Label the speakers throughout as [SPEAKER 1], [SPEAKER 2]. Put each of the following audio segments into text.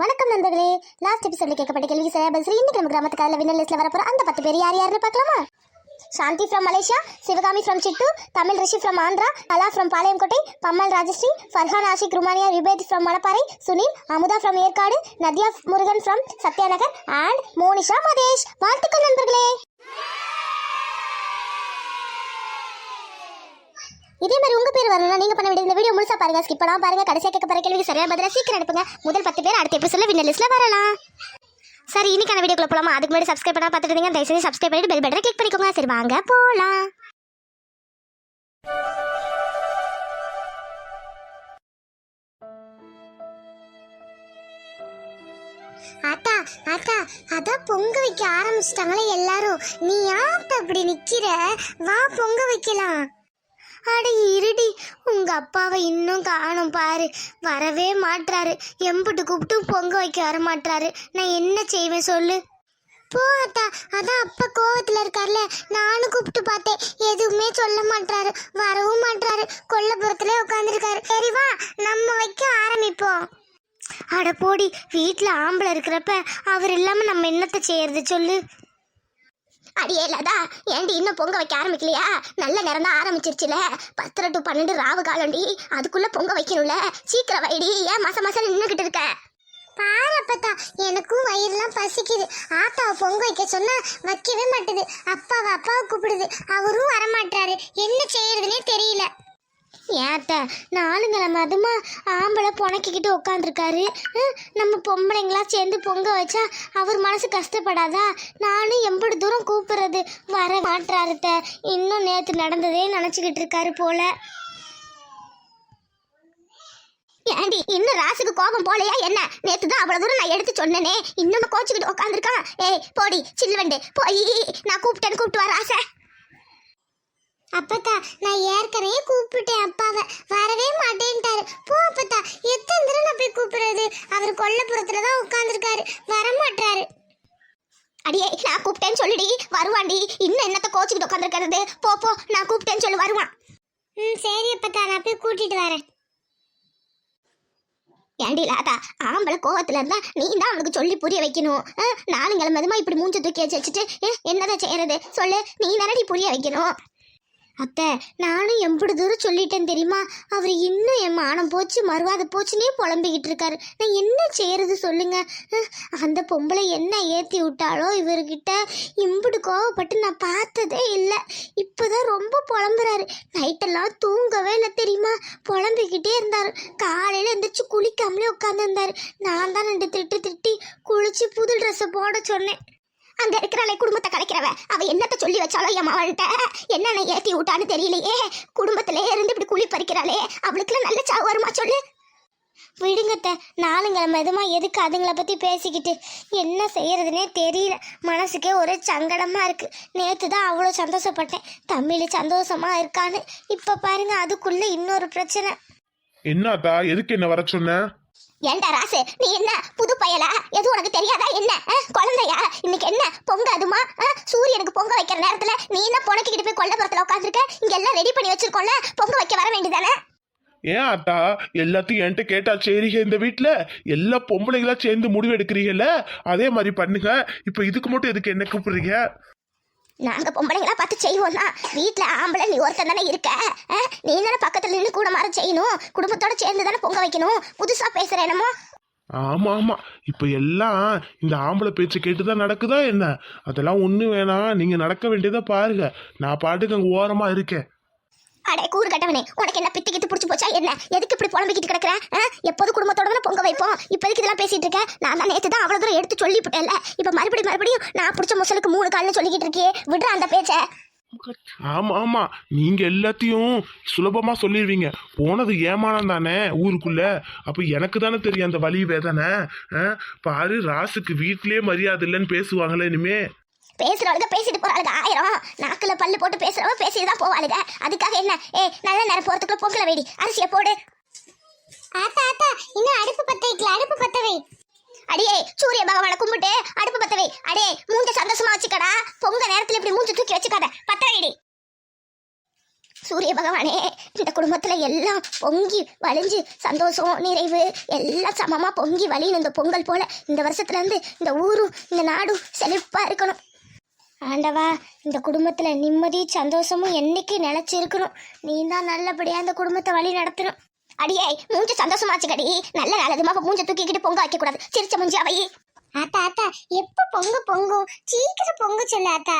[SPEAKER 1] வணக்கம் நண்பர்களே. லாஸ்ட் எபிசோட்ல கேட்கப்பட்ட கேள்வி சரியா பதில் இன்னைக்கு நம்ம கிராமத்துக்கு அதில் வின்னர் லிஸ்ட்ல வரப்போற அந்த பத்து பேர் யார் யாருன்னு பார்க்கலாமா? Shanthi from Malaysia Sivakami from situ Tamil Rishi from Andhra Kala from Palayamkottai Pammal Rajashree Farhan Ashiq ருமானியா விபேத் from Manapparai Sunil Amudha from Yercaud Nadhiya Murugan from Sathyanagar and Monisha Madesh. வாழ்த்துக்கள் நண்பர்களே. இதே மாதிரி உங்க பேர் வரணும்னா நீங்க பண்ண வேண்டிய இந்த வீடியோ முழுசா பாருங்க ஸ்கிப் பண்ணாம பாருங்க. கடைசியா கேட்க போற கேள்விக்கு சரியா பதிலா சீக்கிரம் அனுப்புங்க முதல் பத்து பேர் அடுத்த எபிசோட்ல வின்னர் லிஸ்ட்ல வரலாம். சரி இன்னைக்கான வீடியோக்குள்ள போலாமா? அதுக்கு முன்னாடி சப்ஸ்கிரைப் பண்ணா பார்த்துட்டு இருந்தீங்க தயவு செஞ்சு சப்ஸ்கிரைப் பண்ணிட்டு பெல் பட்டனை கிளிக் பண்ணிக்கோங்க. சரி வாங்க போலாம். ஆத்தா ஆத்தா அதான் பொங்க வைக்க ஆரம்பிச்சிட்டாங்களே எல்லாரும். நீ யாத்த அப்படி நிக்கிற? வா பொங்க வைக்கலாம். அட இருடி உங்க அப்பாவை இன்னும் காணும் பாரு. வரவே மாட்றாரு. எம்புட்டு கூப்பிட்டு பொங்க வைக்க வர மாட்றாரு. நான் என்ன செய்வேன் சொல்லு? போ அத்தா அதான் அப்பா கோவத்துல இருக்கார்ல. நானும் கூப்பிட்டு பார்த்தேன். எதுவுமே சொல்ல மாட்றாரு. வரவும் மாட்றாரு. கொல்லப்புறத்துல உட்காந்துருக்காரு சரி வா நம்ம வைக்க ஆரம்பிப்போம். அட போடி வீட்டில் ஆம்பளை இருக்கிறப்ப அவர் இல்லாம நம்ம என்னத்தை செய்யறது சொல்லு? அடியே இல்லாதா ஏண்டி இன்னும் பொங்க வைக்க ஆரம்பிக்கலையா? நல்ல நேரம் தான் ஆரம்பிச்சிருச்சுல. பத்தரை டு பன்னெண்டு ராவு காலண்டி அதுக்குள்ள பொங்க வைக்கணும்ல. சீக்கிரம் வைடி. ஏன் மாசம் மாசம் நின்றுகிட்டு இருக்க? பாரப்பத்தா எனக்கும் வயிறுலாம் பசிக்குது. ஆத்தாவை பொங்க வைக்க சொன்னா வைக்கவே மாட்டுது. அப்பாவை அப்பாவை கூப்பிடுது. அவரும் வரமாட்டாரு என்ன செய்யறதுனே தெரியல. ஏத்த நானுங்களை அதுமா ஆம்பளை புனக்கிக்கிட்டு உட்காந்துருக்காரு நம்ம பொம்பளைங்களா சேர்ந்து பொங்க வச்சா அவர் மனசு கஷ்டப்படாதா? நானும் எம்படி தூரம் கூப்பிடுறது வர மாட்டாருத்த இன்னும் நேற்று நடந்ததே நினச்சிக்கிட்டு இருக்காரு போல. ஏண்டி இன்னும் ராசுக்கு கோபம் போலையா என்ன? நேத்து தான் அவ்வளவு தூரம் நான் எடுத்து சொன்னனே. இன்னும் கோச்சுக்கிட்டு உட்காந்துருக்கான் ஏய் போடி சில்வண்டு போய். நான் கூப்பிட்டேன்னு கூப்பிட்டு வர ஆசை அப்பத்தா நான் ஏற்கனவே கூப்பிட்டேன் அப்பாவை. வரவே மாட்டேன்ட்டாரு. போ அப்பத்தா எத்தனை தடவை நான் போய் கூப்பிடுறது? அவர் கொல்லப்புறத்துல தான் உட்காந்துருக்காரு வரமாட்டாரு அடியே நான் கூப்பிட்டேன்னு சொல்லிடி வருவான்டி. இன்னும் என்னத்த கோச்சுக்கிட்டு உட்காந்துருக்கிறது போ போ நான் கூப்பிட்டேன்னு சொல்லி வருவான். ம் சரி அப்பத்தா நான் போய் கூட்டிட்டு வரேன். ஏண்டி லாதா ஆம்பளை கோவத்துல இருந்தா நீ தான் அவனுக்கு சொல்லி புரிய வைக்கணும். நானுங்களை மெதுமா இப்படி மூஞ்ச தூக்கி வச்சு வச்சுட்டு என்னதான் செய்யறது? சொல்லு நீ தானடி புரிய வைக்கணும். அத்தை நானும் எம்படி தூரம் சொல்லிட்டேன் தெரியுமா? அவர் இன்னும் என் மானம் போச்சு மறுவாத போச்சுன்னே புலம்பிக்கிட்டு இருக்காரு. நான் என்ன செய்யறது சொல்லுங்க? அந்த பொம்பளை என்ன ஏற்றி விட்டாலோ இவர்கிட்ட இம்புடு கோவப்பட்டு நான் பார்த்ததே இல்லை. இப்போதான் ரொம்ப புலம்புறாரு. நைட்டெல்லாம் தூங்கவே இல்லை தெரியுமா? புலம்பிக்கிட்டே இருந்தார். காலையில் எந்திரிச்சு குளிக்காமலே உட்காந்துருந்தாரு நான் தான் ரெண்டு திட்டு திட்டி குளிச்சு புது ட்ரெஸ்ஸை போட சொன்னேன். அங்க இருக்கிறாளே குடும்பத்தை கலைக்கிறவ. அவ என்னத்த சொல்லி வச்சாலும் என் மவள்கிட்ட? என்னென்ன ஏத்தி விட்டான்னு தெரியலையே. குடும்பத்திலே இருந்து இப்படி குழி பறிக்கிறாளே. அவளுக்குலாம் நல்ல சாவு வருமா சொல்லு விடுங்கத்த நாளுங்கிழமை மெதுமா எதுக்கு அதுங்களை பத்தி பேசிக்கிட்டு? என்ன செய்யறதுனே தெரியல. மனசுக்கே ஒரே சங்கடமா இருக்கு. நேத்து தான் அவ்வளோ சந்தோஷப்பட்டேன். தமிழ் சந்தோஷமா இருக்கான்னு. இப்ப பாருங்க அதுக்குள்ள இன்னொரு பிரச்சனை.
[SPEAKER 2] என்னத்தா எதுக்கு என்ன வர சொன்ன?
[SPEAKER 1] ஏண்டா ராசு? நீ என்ன? புது பயலா? எது உனக்கு தெரியாதா? என்ன? குழந்தையா? இன்னைக்கு என்ன? பொங்க அதுமா சூரியனுக்கு பொங்க வைக்கிற நேரத்துல நீ என்ன புணக்கிட்டு போய் கொல்லப்புறத்துல உட்காந்துருக்க இங்க எல்லாம் ரெடி பண்ணி வச்சிருக்கோம்ல? பொங்க வைக்க வர வேண்டியதானே?
[SPEAKER 2] ஏன் அத்தா? எல்லாத்தையும் என்கிட்ட கேட்டா சரிங்க இந்த வீட்டில் எல்லா பொம்பளைங்களா சேர்ந்து முடிவு எடுக்கிறீங்கல்ல அதே மாதிரி பண்ணுங்க. இப்ப இதுக்கு மட்டும் எதுக்கு என்ன கூப்பிடுறீங்க?
[SPEAKER 1] நாங்கள் பொம்பளைங்களா பார்த்து செய்வோம் தான் ஆம்பளை நீ ஒருத்தன் தானே இருக்க. நீ தானே பக்கத்தில் நின்று கூட மாற செய்யணும். குடும்பத்தோட சேர்ந்து தானே பொங்க வைக்கணும். புதுசாக பேசுற என்னமோ?
[SPEAKER 2] ஆமாம் ஆமாம் இப்போ எல்லாம் இந்த ஆம்பளை பேச்சு கேட்டு தான் நடக்குதா என்ன? அதெல்லாம் ஒன்றும் வேணாம். நீங்கள் நடக்க வேண்டியதை பாருங்க. நான் பாட்டுக்கு அங்கே ஓரமாக இருக்கேன்.
[SPEAKER 1] அடே கூறு கட்டவனே உனக்கு என்ன பித்து கித்து பிடிச்சி போச்சா என்ன? எதுக்கு இப்படி புலம்பிக்கிட்டு கிடக்குற? எப்போது குடும்பத்தோட பொங்க வைப்போம். இப்போதைக்கு இதெல்லாம் பேசிட்டு இருக்கேன் நான் தான் நேற்று தான் அவ்வளோ தூரம் எடுத்து சொல்லிவிட்டேன்ல. இப்போ மறுபடியும் மறுபடியும் நான் பிடிச்ச முசலுக்கு மூணு கால்னு சொல்லிக்கிட்டு இருக்கே விடுற அந்த பேச்சை.
[SPEAKER 2] ஆமா ஆமா. நீங்க எல்லாத்தையும் சுலபமா சொல்லிடுவீங்க. போனது ஏமானம் தானே ஊருக்குள்ள? அப்ப எனக்கு தானே தெரியும் அந்த வழி வேதனை. ஆ? பாரு ராசுக்கு வீட்லயே மரியாதை இல்லைன்னு பேசுவாங்களே இனிமே.
[SPEAKER 1] பேசுறவளுங்க பேசிட்டு போறாளுங்க ஆயிரம் நாக்குல பல்லு போட்டு பேசுறவங்க பேசிட்டு தான் போவாளுங்க அதுக்காக என்ன? ஏ நல்ல நேரம் போறதுக்குள்ள பொங்கல வேடி அரிசியை போடு. ஆத்தா ஆத்தா இன்னும் அடுப்பு பத்த வைக்கல அடுப்பு பத்த வை. அடியே சூரிய பகவானை கும்பிட்டு அடுப்பு பத்த வை. அடே மூஞ்ச சந்தோஷமா வச்சுக்கடா. பொங்க நேரத்துல இப்படி மூஞ்ச தூக்கி வச்சுக்காத. பத்த வைடி. சூரிய பகவானே இந்த குடும்பத்துல எல்லாம் பொங்கி வழிஞ்சு சந்தோஷம் நிறைவு எல்லாம் சமமா பொங்கி வழியும் இந்த பொங்கல் போல இந்த வருஷத்துல இருந்து இந்த ஊரும் இந்த நாடும் செழிப்பா இருக்கணும். ஆண்டவா இந்த குடும்பத்துல நிம்மதி சந்தோஷமும் என்னைக்கு நிலச்சிருக்கணும். நீ தான் நல்லபடியா இந்த குடும்பத்தை வழி நடத்தணும். அடியே மூஞ்ச சந்தோஷமாச்சு கடி நல்ல நல்லதுமா மூஞ்ச தூக்கிக்கிட்டு பொங்க வைக்கக்கூடாது. சிரிச்ச மூஞ்சி அவை. ஆத்தா ஆத்தா எப்போ பொங்க பொங்கும்? சீக்கிரம் பொங்க சொல்ல ஆத்தா.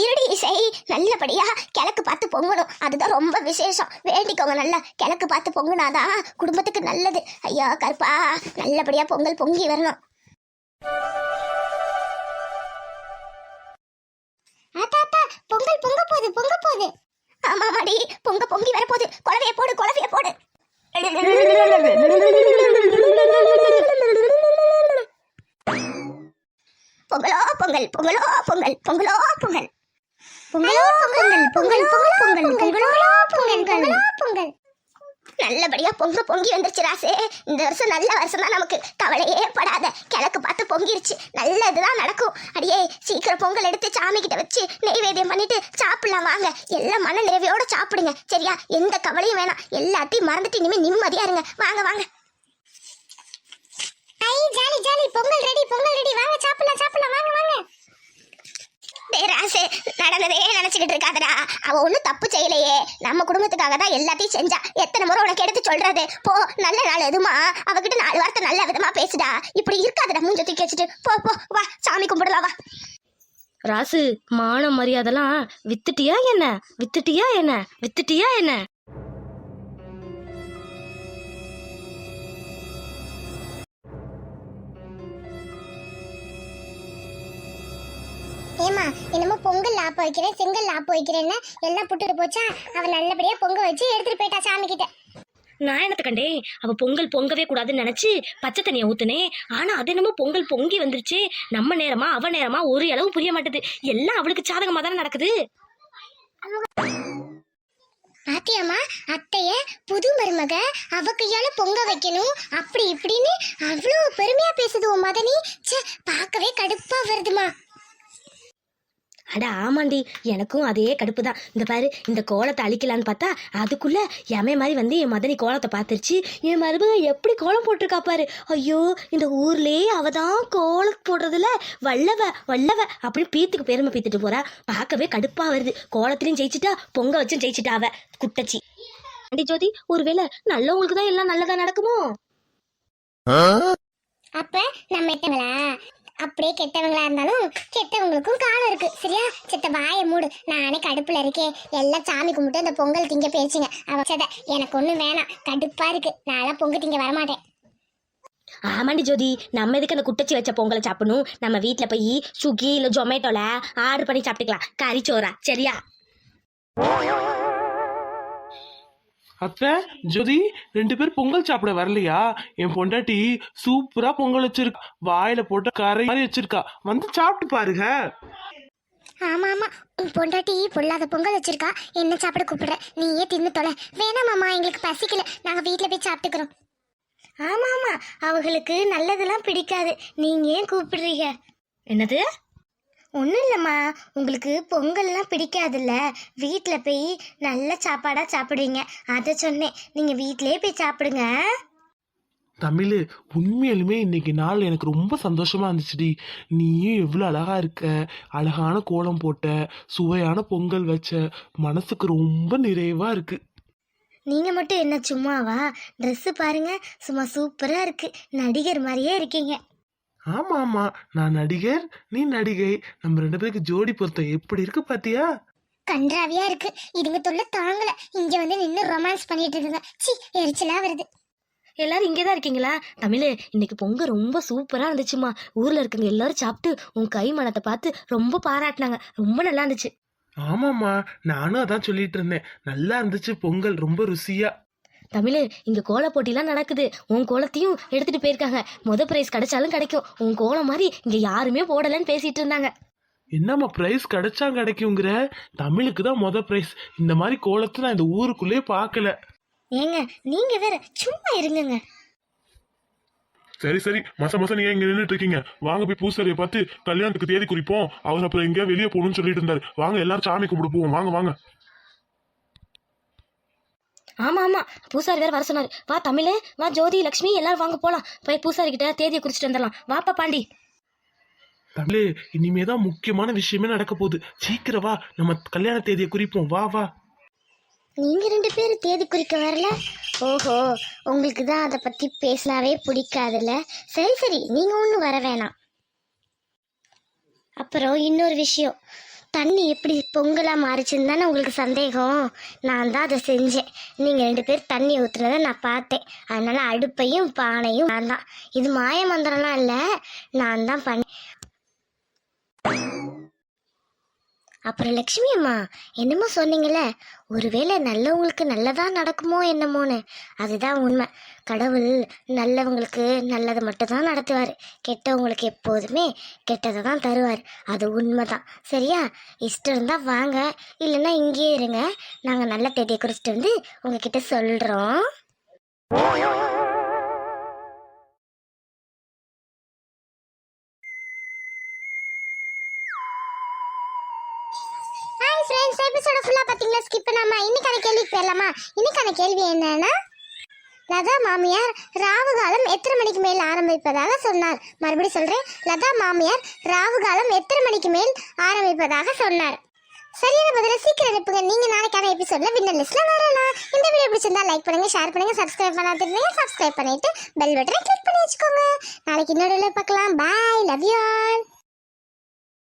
[SPEAKER 1] இருடி இசை நல்லபடியா கிழக்கு பார்த்து பொங்கணும். அதுதான் ரொம்ப விசேஷம். வேண்டிக்கோங்க நல்லா கிழக்கு பார்த்து பொங்குனாதான் குடும்பத்துக்கு நல்லது. ஐயா கருப்பா நல்லபடியா பொங்கல் பொங்கி வரணும். ஆத்தா ஆத்தா பொங்கல் பொங்க போகுது பொங்க போகுது. ஆமா மாடி பொங்க பொங்கி வர போகுது. குழவைய போடு குழவைய போடு. பொங்கலோ பொங்கல் பொங்கலோ பொங்கல் பொங்கலோ பொங்கல். பொங்கலோ பொங்கல் பொங்கல் பொங்கல் பொங்கல் பொங்கலோ பொங்கல் பொங்கலோ பொங்கல். நல்லபடியா பொங்க பொங்கி வந்துருச்சு ராசே. இந்த வருஷம் நல்ல வருஷம் தான் நமக்கு கவலையே படாத. கிழக்கு பார்த்து பொங்கிருச்சு. நல்லதுதான் நடக்கும். அடியே சீக்கிரம் பொங்கல் எடுத்து சாமி கிட்ட வச்சு நெய்வேத்தியம் பண்ணிட்டு சாப்பிடலாம் வாங்க. எல்லாம் மன நிறைவையோட சாப்பிடுங்க. சரியா? எந்த கவலையும் வேணாம். எல்லாத்தையும் மறந்துட்டு இனிமே நிம்மதியா இருங்க. வாங்க வாங்க. ஐ jolly jolly. Pongal ready Pongal ready வாங்க சாப்பிடலாம் சாப்பிடலாம். வாங்க வாங்க. பேராசு ராசு நடந்ததே நினைச்சுக்கிட்டு இருக்காதடா. அவ ஒன்றும் தப்பு செய்யலையே. நம்ம குடும்பத்துக்காக தான் எல்லாத்தையும் செஞ்சா. எத்தனை முறை உனக்கு எடுத்து சொல்றது? போ நல்ல நாள் எதுமா? அவகிட்ட நாலு வார்த்தை நல்ல விதமா பேசுடா. இப்படி இருக்காதடா மூஞ்ச தூக்கி வச்சுட்டு. போ போ வா சாமி கும்பிடலாம் வா.
[SPEAKER 3] ராசு மான மரியாதைலாம் வித்துட்டியா என்ன? வித்துட்டியா என்ன? வித்துட்டியா என்ன?
[SPEAKER 1] ஏமா என்னமோ பொங்கல் லாப்ப வைக்கிறேன் செங்கல் லாப்ப வைக்கிறேன்னு எல்லாம் புட்டுட்டு போச்சா அவ நல்லபடியா பொங்க வச்சு எடுத்துட்டு போயிட்டா சாமி கிட்ட
[SPEAKER 3] நான் என்னத்த கண்டேன்? அவ பொங்கல் பொங்கவே கூடாதுன்னு நினைச்சு பச்சை தண்ணியை ஊத்துனேன் ஆனா அது என்னமோ பொங்கல் பொங்கி வந்துருச்சு. நம்ம நேரமா அவ நேரமா ஒரு அளவு புரிய மாட்டுது. எல்லாம் அவளுக்கு சாதகமா தானே நடக்குது?
[SPEAKER 1] பாத்தியாமா அத்தைய புது மருமக அவ கையால பொங்க வைக்கணும் அப்படி இப்படின்னு அவ்வளோ பெருமையா பேசுது உன் மதனி. ச்சே பார்க்கவே கடுப்பா வருதுமா.
[SPEAKER 3] அட ஆமாண்டி. எனக்கும் அதே கடுப்பு தான் இந்த பாரு இந்த கோலத்தை அழிக்கலான்னு பார்த்தா அதுக்குள்ள எமே மாதிரி வந்து என் மதனி கோலத்தை பார்த்துருச்சு. என் மருமக எப்படி கோலம் போட்டிருக்கா பாரு. ஐயோ இந்த ஊர்லயே அவ தான் கோலம் போடுறதுல வல்லவ வல்லவ அப்படின்னு பீத்துக்கு பெருமை பீத்துட்டு போறா. பார்க்கவே கடுப்பா வருது. கோலத்திலையும் ஜெயிச்சிட்டா பொங்க வச்சும் ஜெயிச்சிட்டா அவ குட்டச்சி. ஆண்டி ஜோதி ஒருவேளை நல்லவங்களுக்கு தான் எல்லாம் நல்லதா நடக்குமோ?
[SPEAKER 1] அப்ப நம்ம அப்படியே கெட்டவங்களா இருந்தாலும் கெட்டவங்களுக்கும் காலம் இருக்கு. சரியா? சித்த வாயை மூடு. நானே கடுப்புல இருக்கேன். எல்லாம் சாமி கும்பிட்டு அந்த பொங்கல் திங்க பேச்சுங்க அவ சத எனக்கு ஒண்ணும் வேணாம். கடுப்பா இருக்கு. நான்லாம் பொங்கல் திங்க வரமாட்டேன்.
[SPEAKER 3] ஆமாண்டி ஜோதி. நம்ம எதுக்கு அந்த குட்டச்சி வச்ச பொங்கலை சாப்பிடணும்? நம்ம வீட்டில் போய் ஸ்விக்கி இல்லை ஜொமேட்டோல ஆர்டர் பண்ணி சாப்பிட்டுக்கலாம். கறி சோறா. சரியா?
[SPEAKER 2] அத்தை ஜோதி ரெண்டு பேர் பொங்கல் சாப்பிட வரலையா? என் பொண்டாட்டி சூப்பரா பொங்கல் வச்சிருக்கா. வாயில போட்ட கரை மாதிரி வச்சிருக்கா. வந்து சாப்பிட்டு பாருங்க.
[SPEAKER 1] ஆமா ஆமா உன் பொண்டாட்டி பொல்லாத பொங்கல் வச்சிருக்கா. என்ன சாப்பிட கூப்பிடுற? நீயே தின்னு தொலை. வேணாம் மாமா எங்களுக்கு பசிக்கல. நாங்க வீட்ல போய் சாப்பிட்டுக்கிறோம். ஆமா ஆமா அவங்களுக்கு நல்லதெல்லாம் பிடிக்காது. நீங்க ஏன் கூப்பிடுறீங்க?
[SPEAKER 3] என்னது?
[SPEAKER 1] ஒன்றும் இல்லைம்மா. உங்களுக்கு பொங்கல்லாம் பிடிக்காதுல்ல? வீட்டில் போய் நல்ல சாப்பாடாக சாப்பிடுவீங்க. அதை சொன்னேன். நீங்கள் வீட்டிலே போய் சாப்பிடுங்க.
[SPEAKER 2] தமிழ் உண்மையாலுமே இன்னைக்கு நாள் எனக்கு ரொம்ப சந்தோஷமா இருந்துச்சுடி. நீயும் எவ்வளோ அழகா இருக்க அழகான கோலம் போட்ட சுவையான பொங்கல் வச்ச மனசுக்கு ரொம்ப நிறைவா இருக்கு.
[SPEAKER 1] நீங்கள் மட்டும் என்ன சும்மாவா? ட்ரெஸ்ஸு பாருங்க. சும்மா சூப்பராக இருக்குது நடிகர் மாதிரியே இருக்கீங்க.
[SPEAKER 2] ஆமா ஆமா நான் நடிகர் நீ நடிகை. நம்ம ரெண்டு பேருக்கு ஜோடி பொருத்தம் எப்படி இருக்கு பாத்தியா?
[SPEAKER 1] கன்றாவியா இருக்கு. இதுங்க தொல்லை தாங்கல. இங்க வந்து நின்று ரொமான்ஸ் பண்ணிட்டு இருக்குங்க. சி எரிச்சலா வருது.
[SPEAKER 3] எல்லாரும் இங்கே தான் இருக்கீங்களா? தமிழ் இன்னைக்கு பொங்கல் ரொம்ப சூப்பராக இருந்துச்சுமா. ஊரில் இருக்கவங்க எல்லாரும் சாப்பிட்டு உன் கை மனத்தை பார்த்து ரொம்ப பாராட்டினாங்க. ரொம்ப நல்லா இருந்துச்சு.
[SPEAKER 2] ஆமாம்மா நானும் அதான் சொல்லிட்டு இருந்தேன். நல்லா இருந்துச்சு பொங்கல் ரொம்ப ருசியா.
[SPEAKER 3] தமிழ் இங்கே கோல போட்டிலாம் நடக்குது. உன் கோலத்தையும் எடுத்துகிட்டு போயிருக்காங்க. முத ப்ரைஸ் கிடைச்சாலும் கிடைக்கும். உன் கோலம் மாதிரி இங்கே யாருமே போடலைன்னு பேசிட்டு இருந்தாங்க.
[SPEAKER 2] என்னம்மா பிரைஸ் கிடைச்சா கிடைக்குங்கிற? தமிழுக்கு தான் மொத பிரைஸ் இந்த மாதிரி கோலத்தை நான் இந்த ஊருக்குள்ளே பார்க்கல.
[SPEAKER 1] ஏங்க நீங்க வேற சும்மா இருங்கங்க.
[SPEAKER 4] சரி சரி. மாச மாசம் நீங்க இங்க நின்னுட்டு இருக்கீங்க. வாங்க போய் பூசாரியை பார்த்து கல்யாணத்துக்கு தேதி குறிப்போம். அவர் அப்புறம் எங்கேயா வெளியே போகணும்னு சொல்லிட்டு இருந்தாரு. வாங்க எல்லாரும் சாமி கும்பிட்டு போவோம். வாங்க வாங்க.
[SPEAKER 3] ஆமா ஆமா. பூசாரி வேற வர சொன்னாரு. வா தமிழே. வா ஜோதி லக்ஷ்மி எல்லாரும் வாங்க போலாம். போய் பூசாரி கிட்ட தேதியை குறிச்சிட்டு வந்துடலாம். வாப்பா பாண்டி.
[SPEAKER 2] தமிழே இனிமே தான் முக்கியமான விஷயமே நடக்க போகுது. சீக்கிரம் வா. நம்ம கல்யாண தேதியை குறிப்போம். வா வா.
[SPEAKER 1] நீங்க ரெண்டு பேரும் தேதி குறிக்க வரல? ஓஹோ உங்களுக்கு தான் அதை பத்தி பேசினாவே பிடிக்காதுல்ல? சரி சரி. நீங்க ஒன்றும் வர வேணாம். அப்புறம் இன்னொரு விஷயம். தண்ணி எப்படி பொங்கலா மாறிச்சுன்னு தானே உங்களுக்கு சந்தேகம். நான் தான் அதை செஞ்சேன். நீங்கள் ரெண்டு பேர் தண்ணி ஊற்றுனதை நான் பார்த்தேன். அதனால அடுப்பையும் பானையும் நான் தான். இது மாய மந்திரம்லாம் இல்லை. நான் தான் பண்ணேன். அப்புறம் லக்ஷ்மி அம்மா என்னமோ சொன்னீங்களே ஒருவேளை நல்லவங்களுக்கு நல்லதா நடக்குமோ என்னமோன்னு. அதுதான் உண்மை. கடவுள் நல்லவங்களுக்கு நல்லதை மட்டும்தான் நடத்துவார். கெட்டவங்களுக்கு எப்போதுமே கெட்டதை தான் தருவார். அது உண்மை தான் சரியா? இஷ்டம் இருந்தால் வாங்க. இல்லைன்னா இங்கேயே இருங்க. நாங்கள் நல்ல தேதியை குறிச்சிட்டு வந்து உங்ககிட்ட சொல்கிறோம் ஃபுல்லாக ஸ்கிப் பண்ணாமல் இன்னைக்கான கேள்விக்கு போயிடலாமா? இன்னைக்கான கேள்வி என்னன்னா லதா மாமியார் ராவு காலம் எத்தனை மணிக்கு மேல் ஆரம்பிப்பதாக சொன்னார். மறுபடியும் சொல்றேன் லதா மாமியார் ராவு காலம் எத்தனை மணிக்கு மேல் ஆரம்பிப்பதாக சொன்னார். சரியான பதில சீக்கிரம் அனுப்புங்க. நீங்க நாளைக்கான எபிசோட்ல வின்னர் லிஸ்ட்ல வரலாம் இந்த வீடியோ பிடிச்சிருந்தா லைக் பண்ணுங்க ஷேர் பண்ணுங்க சப்ஸ்கிரைப் பண்ணாதீங்க. சப்ஸ்கிரைப் பண்ணிட்டு பெல் பட்டனை கிளிக் பண்ணி வச்சுக்கோங்க. நாளைக்கு இன்னொரு பார்க்கலாம். Bye love you all